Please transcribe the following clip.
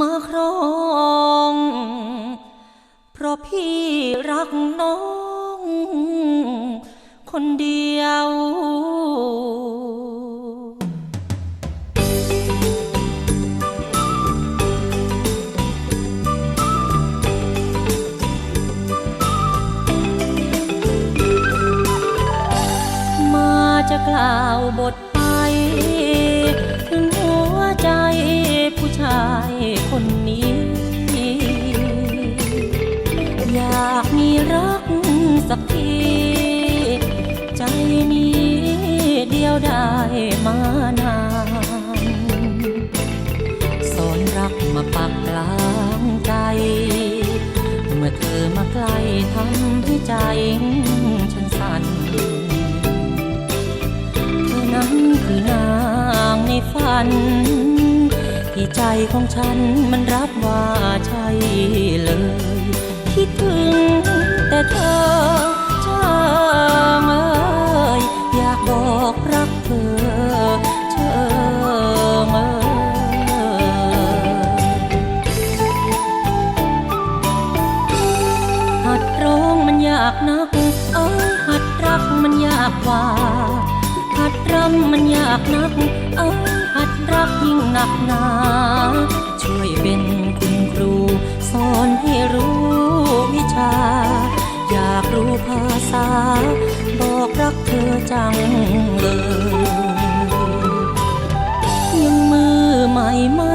มาครอง เพราะพี่รักน้อง คนเดียวมาจะกล่าวบท ผู้ชายคนนี้ อยากมีรักสักที ใจนี้เดียวได้มานานสอนรักมาปักกลางใจ เมื่อเธอมาใกล้ทำให้ใจฉันสั่นเธอนั้นคือนางในฝัน ที่ใจของฉันมันรับว่าใช่เลย คิดถึงแต่เธอช่างเอ้ยอยากบอกรักเธอเชิงเอ้ยหัดร้องมันยากนักเอ้ยหัดากนัก เอาหัดรักยิ่งหนักหนา ช่วยเป็นคุณครู สอนให้รู้วิชา อยากรู้ภาษา บอกรักเธอจังเลยยังมือใหม่ม่